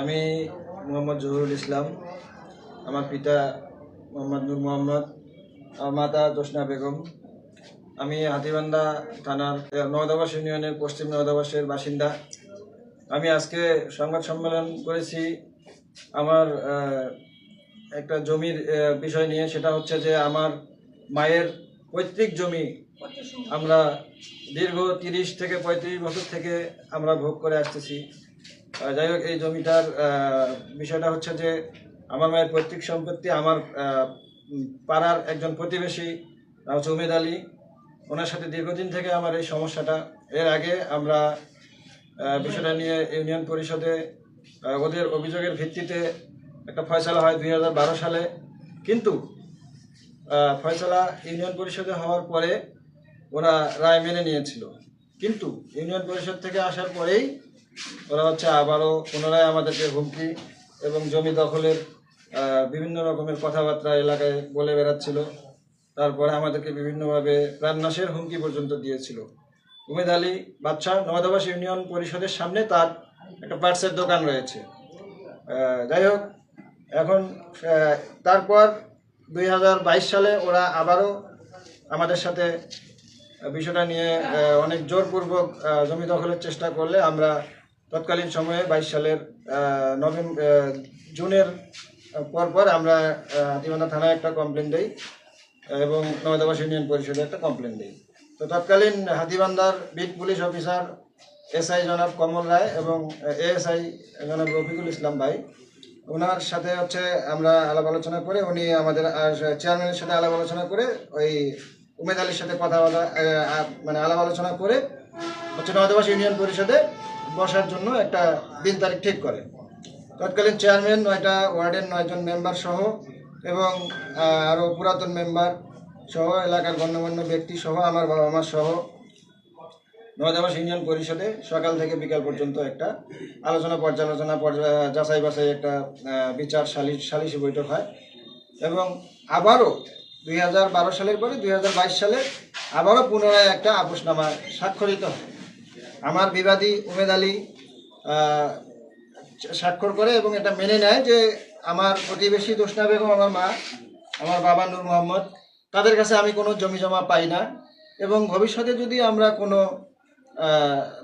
আমি মোহাম্মদ জহুরুল ইসলাম, আমার পিতা মোহাম্মদ নূর মোহাম্মদ, আমার মাতা জোসনা বেগম। আমি হাতিবান্ধা থানার নওদাবাস ইউনিয়নের পশ্চিম নওদাবাসের বাসিন্দা। আমি আজকে সংবাদ সম্মেলন করেছি। আমার একটা জমির বিষয় নিয়ে, সেটা হচ্ছে যে আমার মায়ের পৈতৃক জমি আমরা দীর্ঘ তিরিশ থেকে পঁয়ত্রিশ বছর থেকে আমরা ভোগ করে আসতেছি। যাই হোক, এই জমিটার বিষয়টা হচ্ছে যে আমার মায়ের পৈতৃক সম্পত্তি, আমার পাড়ার একজন প্রতিবেশী হচ্ছে উমেদ আলী। ওনার সাথে দীর্ঘদিন থেকে আমার এই সমস্যাটা। এর আগে আমরা বিষয়টা নিয়ে ইউনিয়ন পরিষদে ওদের অভিযোগের ভিত্তিতে একটা ফয়সালা হয় দুই হাজার বারো সালে। কিন্তু ফয়সালা ইউনিয়ন পরিষদে হওয়ার পরে ওরা রায় মেনে নিয়েছিল। কিন্তু, ইউনিয়ন পরিষদ থেকে আসার পরেই ওরা হচ্ছে আবারও পুনরায় আমাদেরকে হুমকি এবং জমি দখলের বিভিন্ন রকমের কথাবার্তা এলাকায় বলে বেড়াচ্ছিল। তারপরে আমাদেরকে বিভিন্নভাবে প্রাণনাশের হুমকি পর্যন্ত দিয়েছিল। উমেদ আলী বাদশাহ নবাদাবাস ইউনিয়ন পরিষদের সামনে তার একটা পার্টসের দোকান রয়েছে। যাই হোক, এখন তারপর দুই হাজার বাইশ সালে ওরা আবারও আমাদের সাথে বিষয়টা নিয়ে অনেক জোরপূর্বক জমি দখলের চেষ্টা করলে আমরা তৎকালীন সময়ে বাইশ সালের নভেম্বর জুনের পর পর আমরা হাতিবান্ধা থানায় একটা কমপ্লেন দিই এবং নবদাবাস ইউনিয়ন পরিষদে একটা কমপ্লেন দিই। তো তৎকালীন হাতিবান্ধার বিট পুলিশ অফিসার এসআই জনাব কমল রায় এবং এএসআই জনাব রফিকুল ইসলাম ভাই, ওনার সাথে হচ্ছে আমরা আলাপ আলোচনা করে, উনি আমাদের চেয়ারম্যানের সাথে আলাপ আলোচনা করে, ওই উমেদ আলীর সাথে কথা বলা মানে আলাপ আলোচনা করে হচ্ছে নবদাবাস ইউনিয়ন পরিষদে বসার জন্য একটা দিন তারিখ ঠিক করে। তৎকালীন চেয়ারম্যান নয়টা, ওয়ার্ডের নয়জন মেম্বার সহ এবং আরও পুরাতন মেম্বার সহ, এলাকার গণ্যমান্য ব্যক্তি সহ, আমার বাবা মা সহ নয়দাবাস ইউনিয়ন পরিষদে সকাল থেকে বিকাল পর্যন্ত একটা আলোচনা পর্যালোচনা পর্যা- যাচাই বাছাই একটা বিচার সালিশ, সালিশি বৈঠক হয় এবং আবারও দুই হাজার বারো সালের পরে দুই হাজার বাইশ সালে আবারও পুনরায় একটা আপোষনামা স্বাক্ষরিত হয়। আমার বিবাদী উমেদ আলী স্বাক্ষর করে এবং এটা মেনে নেয় যে আমার প্রতিবেশী দোসনা বেগম আমার মা, আমার বাবা নূর মোহাম্মদ, তাদের কাছে আমি কোনো জমি জমা পাই না। এবং ভবিষ্যতে যদি আমরা কোনো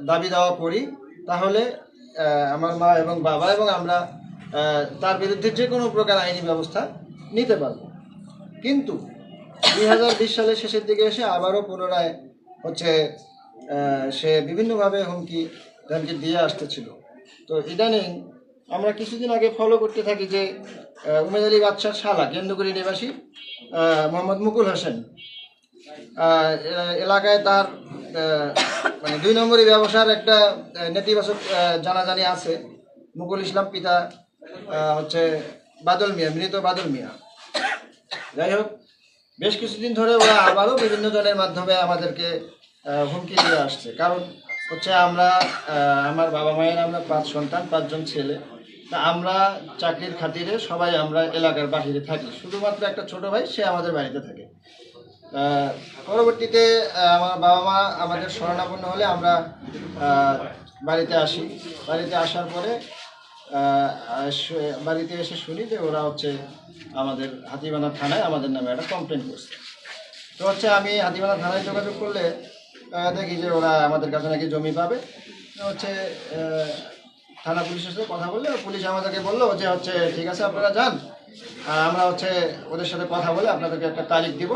দাবি দাওয়া করি, তাহলে আমার মা এবং বাবা এবং আমরা তার বিরুদ্ধে যে কোনো প্রকার আইনি ব্যবস্থা নিতে পারব। কিন্তু দুই হাজার বিশ সালের শেষের দিকে এসে আবারও পুনরায় হচ্ছে সে বিভিন্নভাবে হুমকি ধামকি দিয়ে আসতেছিল। তো ইদানিং আমরা কিছুদিন আগে ফলো করতে থাকি যে উমেদ আলী বাদশাহ শালা কেন্দ্রগুড়ি নিবাসী মোহাম্মদ মুকুল হোসেন। এলাকায় তার মানে দুই নম্বরই ব্যবসার একটা নেতিবাচক জানাজানি আছে। মুকুল ইসলাম পিতা হচ্ছে বাদল মিয়া, মৃত বাদল মিয়া। যাই হোক, বেশ কিছুদিন ধরে ওরা আবারও বিভিন্ন জনের মাধ্যমে আমাদেরকে হুমকি দিয়ে আসছে। কারণ হচ্ছে আমরা আমার বাবা মায়ের আমরা পাঁচ সন্তান, পাঁচজন ছেলে। তা আমরা চাকরির খাতিরে সবাই আমরা এলাকার বাহিরে থাকি। শুধুমাত্র একটা ছোট ভাই, সে আমাদের বাড়িতে থাকে। পরবর্তীতে আমার বাবা মা আমাদের শরণাপন্ন হলে আমরা বাড়িতে আসি। বাড়িতে আসার পরে বাড়িতে এসে শুনি যে ওরা হচ্ছে আমাদের হাতিবানা থানায় আমাদের নামে একটা কমপ্লেন করছে। তো হচ্ছে আমি হাতিবানা থানায় যোগাযোগ করলে দেখি যে ওরা আমাদের কাছে নাকি জমি পাবে। হচ্ছে থানা পুলিশের সাথে কথা বললে পুলিশ আমাদেরকে বলল যে হচ্ছে, ঠিক আছে, আপনারা যান। আর আমরা হচ্ছে ওদের সাথে কথা বলে আপনাদেরকে একটা তারিখ দিব।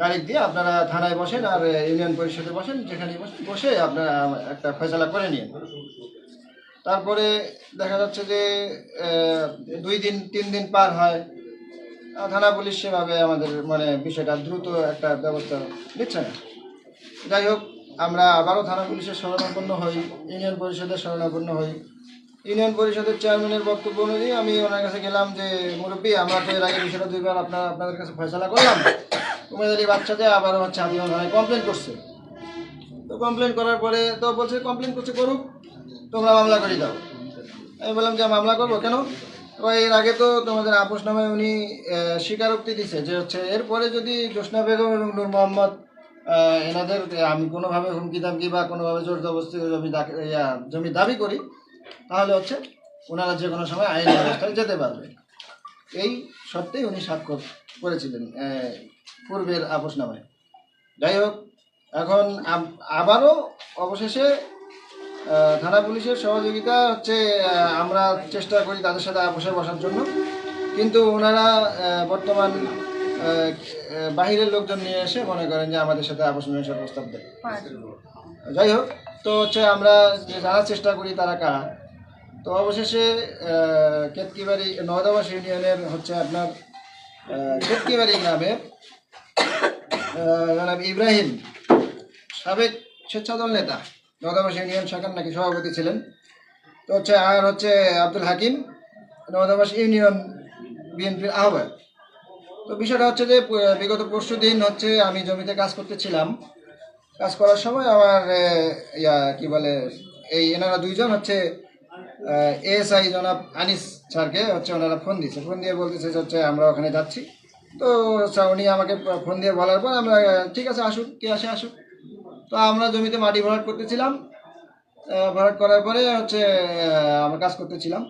তারিখ দিয়ে আপনারা থানায় বসেন আর ইউনিয়ন পরিষদে বসেন যেখানে বসেন, বসে আপনারা একটা ফয়সলা করে নিন। তারপরে দেখা যাচ্ছে যে দুই দিন, তিন দিন পার হয়। থানা পুলিশ সেভাবে আমাদের মানে বিষয়টা দ্রুত একটা ব্যবস্থা নিচ্ছে না। যাই হোক, আমরা আবারও থানা পুলিশের শরণাপন্ন হই, ইউনিয়ন পরিষদের শরণাপন্ন হই। ইউনিয়ন পরিষদের চেয়ারম্যানের বক্তব্য অনুযায়ী আমি ওনার কাছে গেলাম যে, মুরব্বী, আমরা তো এর আগে বিষয়টা দুইবার আপনার, আপনাদের কাছে ফয়সলা করলাম। উমেদ আলী বাচ্চাদের আবারও হচ্ছে আমি থানায় কমপ্লেন করছে। তো কমপ্লেন করার পরে তো বলছে কমপ্লেন করছে করুক, তোমরা মামলা করে দাও। আমি বললাম, যে মামলা করব কেন? এর আগে তো তোমাদের আপোষ নামে উনি স্বীকারোক্তি দিছে যে হচ্ছে, এরপরে যদি জোসনা বেগম এবং নূর মোহাম্মদ এনাদের আমি কোনোভাবে হুমকি দামকি বা কোনোভাবে জোর জবরদস্তি জমি জমি দাবি করি, তাহলে হচ্ছে ওনারা যে কোনো সময় আইন ব্যবস্থায় যেতে পারবে। এই সত্ত্বেই উনি স্বাক্ষর করেছিলেন পূর্বের আপোষনামায়। যাই হোক, এখন আবারও অবশেষে থানা পুলিশের সহযোগিতা হচ্ছে আমরা চেষ্টা করি তাদের সাথে আপোষে বসার জন্য। কিন্তু ওনারা বর্তমান বাহিরের লোকজন নিয়ে এসে মনে করেন যে আমাদের সাথে মীমাংসার প্রস্তাব দেয়। যাই হোক তো হচ্ছে আমরা যে জানার চেষ্টা করি তারা কারা? তো অবশেষে কেতকিবাড়ি নদাবাস ইউনিয়নের হচ্ছে আপনার কেতকিবাড়ি গ্রামের আহ, জনাব ইব্রাহিম সাবেক স্বেচ্ছাদল নেতা নদাবাস ইউনিয়ন শাখার নাকি সভাপতি ছিলেন। তো হচ্ছে আর হচ্ছে আব্দুল হাকিম নদাবাস ইউনিয়ন বিএনপির আহ্বায়ক। তো বিষয়টা হচ্ছে যে বিগত পরশু দিন হচ্ছে আমি জমিতে কাজ করতেছিলাম। কাজ করার সময় আমার ইয়া, কি বলে, এই এনারা দুইজন হচ্ছে এএসআই জনাব আনিস স্যারকে হচ্ছে ওনারা ফোন দিয়েছে। ফোন দিয়ে বলতেছে হচ্ছে আমরা ওখানে যাচ্ছি। তো উনি আমাকে ফোন দিয়ে বলার পর আমরা ঠিক আছে, আসুক, কে আসে আসুক। তো আমরা জমিতে মাটি ভরাট করতেছিলাম। ভরাট করার পরে হচ্ছে আমরা কাজ করতেছিলাম।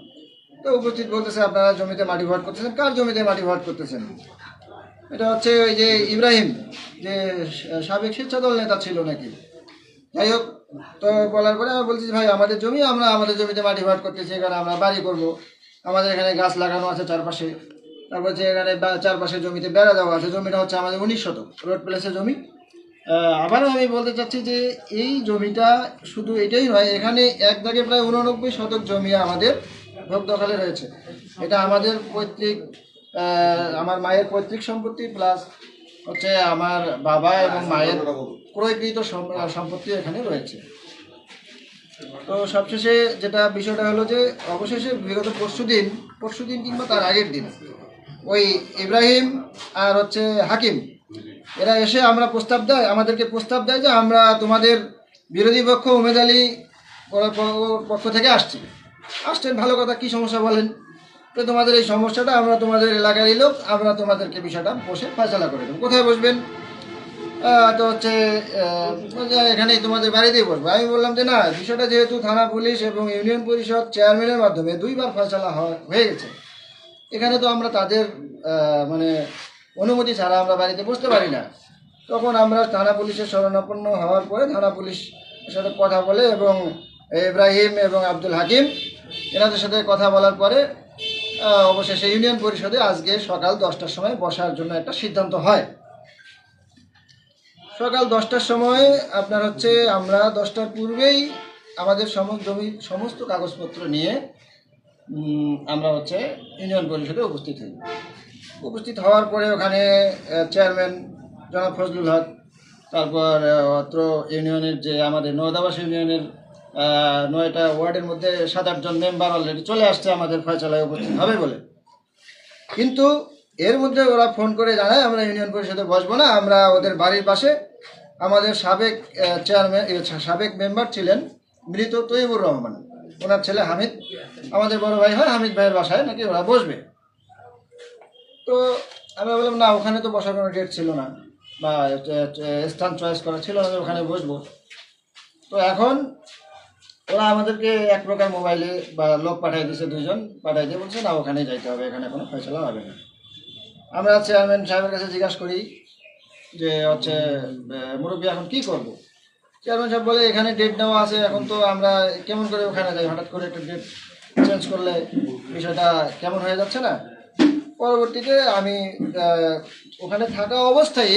তো উপস্থিত বলতেছে, আপনারা জমিতে মাটি ভরাট করতেছেন। কার জমিতে মাটি ভরাট করতেছেন? এটা হচ্ছে ওই যে ইব্রাহিম, যে সাবেক স্বেচ্ছাদল নেতা ছিল নাকি। যাই হোক, তো বলার পরে আমি বলছি, ভাই, আমাদের জমি, আমরা আমাদের জমিতে মাটি ভাট করতেছি, এখানে আমরা বাড়ি করব। আমাদের এখানে গাছ লাগানো আছে চারপাশে। তারপর যে এখানে চারপাশে জমিতে বেড়া দেওয়া আছে। জমিটা হচ্ছে আমাদের উনিশ শতক, রোড প্লেসের জমি। আবারও আমি বলতে চাচ্ছি যে, এই জমিটা শুধু এটাই নয়, এখানে এক দাগে প্রায় উননব্বই শতক জমি আমাদের ভোগ দখলে রয়েছে। এটা আমাদের পৈতৃক আমার মায়ের পৈতৃক সম্পত্তি প্লাস হচ্ছে আমার বাবা এবং মায়ের ক্রয়কৃত সম্পত্তি এখানে রয়েছে। তো সবশেষে যেটা বিষয়টা হলো যে, অবশেষে বিগত পরশু দিন পরশু দিন কিংবা তার আগের দিন ওই ইব্রাহিম আর হচ্ছে হাকিম, এরা এসে আমরা প্রস্তাব দেয়, আমাদেরকে প্রস্তাব দেয় যে আমরা তোমাদের বিরোধী পক্ষ উমেদ আলী পক্ষ থেকে আসছি। আসছেন, ভালো কথা, কি সমস্যা বলেন? তো তোমাদের এই সমস্যাটা, আমরা তোমাদের এলাকারই লোক, আমরা তোমাদেরকে বিষয়টা বসে ফয়সলা করে দেবো কোথায় বসবেন? তো হচ্ছে এখানেই তোমাদের বাড়িতেই বসবো। আমি বললাম যে না, বিষয়টা যেহেতু থানা পুলিশ এবং ইউনিয়ন পরিষদ চেয়ারম্যানের মাধ্যমে দুইবার ফয়সলা হয়- হয়ে গেছে। এখানে তো আমরা তাদের মানে অনুমতি ছাড়া আমরা বাড়িতে বসতে পারি না। তখন আমরা থানা পুলিশের শরণাপন্ন হওয়ার পরে থানা পুলিশের সাথে কথা বলে এবং ইব্রাহিম এবং আব্দুল হাকিম এনাদের সাথে কথা বলার পরে অবশেষে ইউনিয়ন পরিষদে আজকে সকাল দশটার সময় বসার জন্য একটা সিদ্ধান্ত হয়। সকাল দশটার সময় আপনার হচ্ছে আমরা দশটার পূর্বেই আমাদের সমস্ত জমি, সমস্ত কাগজপত্র নিয়ে আমরা হচ্ছে ইউনিয়ন পরিষদে উপস্থিত হই। উপস্থিত হওয়ার পরে ওখানে চেয়ারম্যান জনাব ফজলুল হক, তারপর অত্র ইউনিয়নের যে আমাদের নদাবাস ইউনিয়নের নয়টা ওয়ার্ডের মধ্যে সাত আটজন মেম্বার অলরেডি চলে আসছে আমাদের ফয়সলায় উপস্থিত। হবে বলে। কিন্তু এর মধ্যে ওরা ফোন করে জানায়, আমরা ইউনিয়ন পরিষদে বসবো না, আমরা ওদের বাড়ির পাশে আমাদের সাবেক চেয়ারম্যান সাবেক মেম্বার ছিলেন মৃত তৈবুর রহমান। ওনার ছেলে হামিদ, আমাদের বড় ভাই হয়, হামিদ ভাইয়ের বাসায় নাকি ওরা বসবে। তো আমরা বললাম, না, ওখানে তো বসার কোনো ডেট ছিল না বা স্থান চয়েস করা ছিল না ওখানে বসবো। তো এখন ওরা আমাদেরকে এক প্রকার মোবাইলে বা লোক পাঠাই দিয়েছে দুইজন পাঠাই দিয়ে বলছে না ওখানে যাইতে হবে, এখানে কোনো ফয়সলা হবে না। আমরা চেয়ারম্যান সাহেবের কাছে জিজ্ঞাসা করি যে, হচ্ছে মুরব্বী, এখন কি করব? চেয়ারম্যান সাহেব বলে, এখানে ডেট নেওয়া আছে, এখন তো আমরা কেমন করে ওখানে যাই? হঠাৎ করে একটা ডেট চেঞ্জ করলে বিষয়টা কেমন হয়ে যাচ্ছে না? পরবর্তীতে আমি ওখানে থাকা অবস্থায়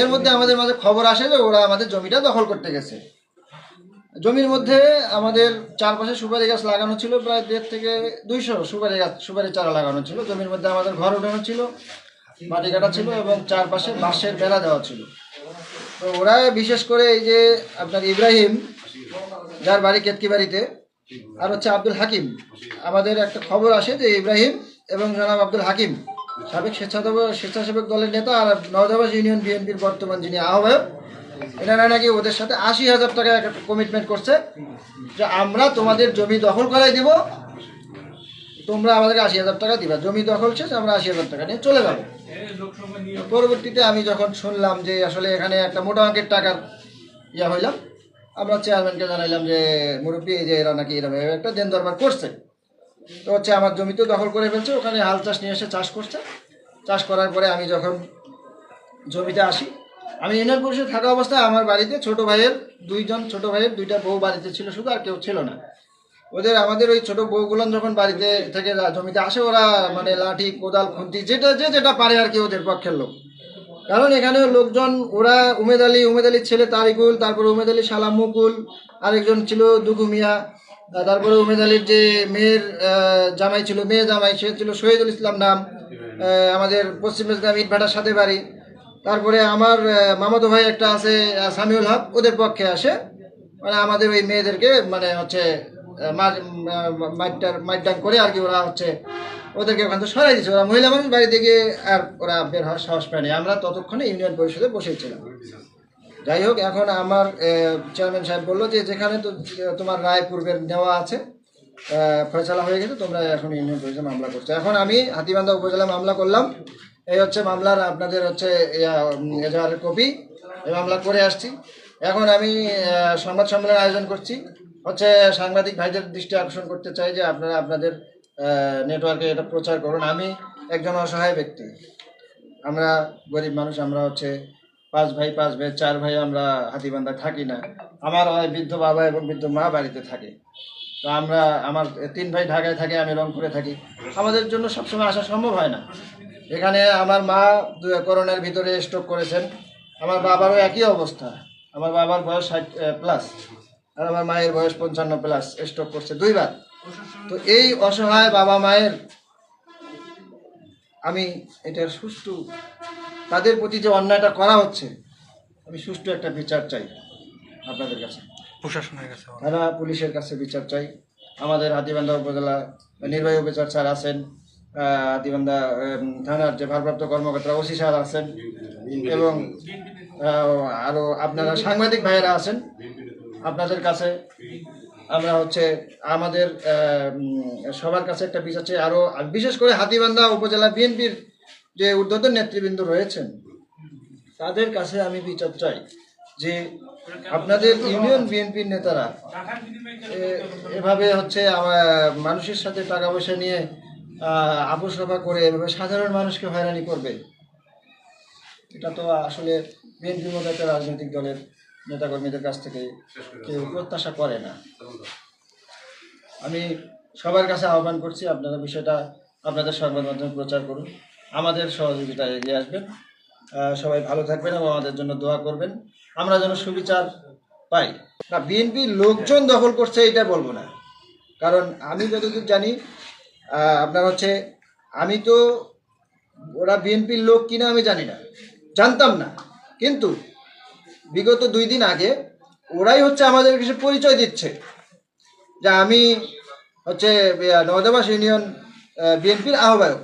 এর মধ্যে আমাদের মাঝে খবর আসে যে, ওরা আমাদের জমিটা দখল করতে গেছে। জমির মধ্যে আমাদের চারপাশে সুপারি গাছ লাগানো ছিল, প্রায় দেড় থেকে দুইশো সুপারি গাছ, সুপারি চারা লাগানো ছিল। জমির মধ্যে আমাদের ঘর উঠানো ছিল, মাটি কাটা ছিল এবং চারপাশে বাঁশের বেড়া দেওয়া ছিল। তো ওরা বিশেষ করে এই যে আপনার ইব্রাহিম, যার বাড়ি কেতকি বাড়িতে, আর হচ্ছে আব্দুল হাকিম, আমাদের একটা খবর আসে যে ইব্রাহিম এবং জনাব আব্দুল হাকিম, সাবেক স্বেচ্ছাসেবক স্বেচ্ছাসেবক দলের নেতা আর নওদাবাস ইউনিয়ন বিএনপির বর্তমান যিনি আহ্বায়ক এনারা নাকি ওদের সাথে আশি হাজার টাকা একটা কমিটমেন্ট করছে যে আমরা তোমাদের জমি দখল করাই দিব। তোমরা আমাদেরকে আশি হাজার টাকা দিবা। জমি দখল শেষ, আমরা আশি হাজার টাকা নিয়ে চলে যাব। পরবর্তীতে আমি যখন শুনলাম যে আসলে এখানে একটা মোটা অঙ্কের টাকার ইয়া হইলাম আমরা চেয়ারম্যানকে জানাইলাম যে, মুরব্বী, এই যে এরা নাকি এরকম একটা দেন দরবার করছে। তো হচ্ছে আমার জমিতেও দখল করে ফেলছে, ওখানে হাল চাষ নিয়ে এসে চাষ করছে। চাষ করার পরে আমি যখন জমিতে আসি আমি ইউনিয়ন পরিষদ থাকা অবস্থায় আমার বাড়িতে ছোট ভাইয়ের দুইজন ছোট ভাইয়ের দুইটা বউ বাড়িতে ছিল শুধু আর কেউ ছিল না। ওদের আমাদের ওই ছোট বউগুলো যখন বাড়িতে থেকে জমিতে আসে, ওরা মানে লাঠি, কোদাল, খুন্তি, যেটা, যে যেটা পারে আর কি ওদের পক্ষের লোক। কারণ এখানে লোকজন, ওরা উমেদ আলী, উমেদ আলীর ছেলে তারিকুল, তারপরে উমেদ আলী সালাম মুকুল, আরেকজন ছিল দুগু মিয়া তারপরে উমেদ আলীর যে মেয়ের জামাই ছিল, মেয়ে জামাই, সে ছিল শহীদুল ইসলাম নাম আমাদের পশ্চিম মেজগ্রাম ইটভাটার সাথে বাড়ি। তারপরে আমার মামাতো ভাই একটা আছে সামিউল হক, ওদের পক্ষে আসে। মানে আমাদের ওই মেয়েদেরকে মানে হচ্ছে মাইটার মাইটান করে আর কি ওরা হচ্ছে, ওদেরকে ওখান থেকে সরাই দিচ্ছে ওরা মহিলা মানুষ, বাড়িতে গিয়ে আর ওরা বের হওয়ার সাহস পায়নি আমরা ততক্ষণে ইউনিয়ন পরিষদে বসেছিলাম। যাই হোক, এখন আমার চেয়ারম্যান সাহেব বলল যে, যেখানে তো তোমার রায় পূর্বের নেওয়া আছে ফয়সালা হয়ে গেছে, তোমরা এখন ইউনিয়ন পরিষদে মামলা করছ। এখন আমি হাতিবান্ধা উপজেলা মামলা করলাম। এই হচ্ছে মামলার আপনাদের হচ্ছে এজাহারের কপি। এই মামলা করে আসছি। এখন আমি সংবাদ সম্মেলন আয়োজন করছি। হচ্ছে সাংবাদিক ভাইদের দৃষ্টি আকর্ষণ করতে চাই যে আপনারা আপনাদের নেটওয়ার্কে এটা প্রচার করুন। আমি একজন অসহায় ব্যক্তি। আমরা গরিব মানুষ, আমরা হচ্ছে পাঁচ ভাই পাঁচ ভাই চার ভাই আমরা হাতিবান্ধা থাকি না। আমার বৃদ্ধ বাবা এবং বৃদ্ধ মা বাড়িতে থাকে। তো আমরা, আমার তিন ভাই ঢাকায় থাকে, আমি রংপুরে থাকি। আমাদের জন্য সবসময় আসা সম্ভব হয় না। এখানে আমার মা দু- করোনার ভিতরে স্ট্রোক করেছেন। আমার বাবারও একই অবস্থা। আমার বাবার বয়স ষাট প্লাস আর আমার মায়ের বয়স পঞ্চান্ন প্লাস স্ট্রোক করছে দুইবার। তো এই অসহায় বাবা মায়ের আমি এটার সুষ্ঠু তাদের প্রতি যে অন্যায়টা করা হচ্ছে আমি সুষ্ঠু একটা বিচার চাই আপনাদের কাছে। প্রশাসনের কাছে। থানা পুলিশের কাছে বিচার চাই। আমাদের হাতিবান্ধা উপজেলা নির্বাহী অফিসার স্যার আছেন। আহ, থানার যে ভারপ্রাপ্ত কর্মকর্তা ওসি স্যার আছেন এবং আহ, আরও আপনারা সাংবাদিক ভাইয়েরা আছেন আপনাদের কাছে আমরা হচ্ছে আমাদের সবার কাছে একটা বিচার চাই। আরও আর বিশেষ করে হাতিবান্ধা উপজেলা বিএনপির যে ঊর্ধ্বতন নেতৃবৃন্দ রয়েছেন তাদের কাছে আমি বিচার চাই যে আপনাদের ইউনিয়ন বিএনপির নেতারা এভাবে হচ্ছে মানুষের সাথে টাকা পয়সা নিয়ে রফা করে এভাবে সাধারণ মানুষকে হয়রানি করবে? এটা তো আসলে বিএনপি মতো একটা রাজনৈতিক দলের নেতাকর্মীদের কাছ থেকে কেউ প্রত্যাশা করে না। আমি সবার কাছে আহ্বান করছি আপনারা বিষয়টা আপনাদের সংবাদ মাধ্যমে প্রচার করুন। আমাদের সহযোগিতায় এগিয়ে আসবেন। সবাই ভালো থাকবেন এবং আমাদের জন্য দোয়া করবেন। আমরা যেন সুবিচার পাই। না বিএনপির লোকজন দখল করছে এটা বলব না। কারণ আমি যতদূর জানি আপনার হচ্ছে, আমি তো, ওরা বিএনপির লোক কিনা আমি জানি না। জানতাম না। কিন্তু, বিগত দুই দিন আগে, ওরাই হচ্ছে আমাদের কিছু পরিচয় দিচ্ছে। যে আমি হচ্ছে নবদাবাস ইউনিয়ন বিএনপির আহ্বায়ক।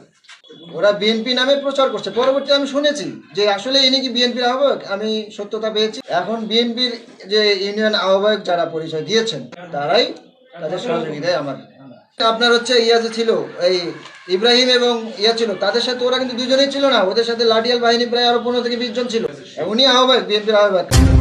ওরা বিএনপি নামে প্রচার করছে। পরবর্তী আমি শুনেছি যে আসলে ইনি কি বিএনপির আহ্বায়ক? আমি সত্যতা পেয়েছি। এখন বিএনপির যে ইউনিয়ন আহ্বায়ক যারা পরিচয় দিয়েছেন, তারাই তাদের সহযোগিতায় আমার আপনার হচ্ছে ইয়া যে ছিল, এই ইব্রাহিম এবং ইয়া ছিল, তাদের সাথে ওরা কিন্তু দুজনেই ছিল না। ওদের সাথে লাঠিয়াল বাহিনী প্রায় আরও পনেরো থেকে বিশ জন ছিল। উনি আহ্বায়ক, বিএনপির আহ্বায়ক।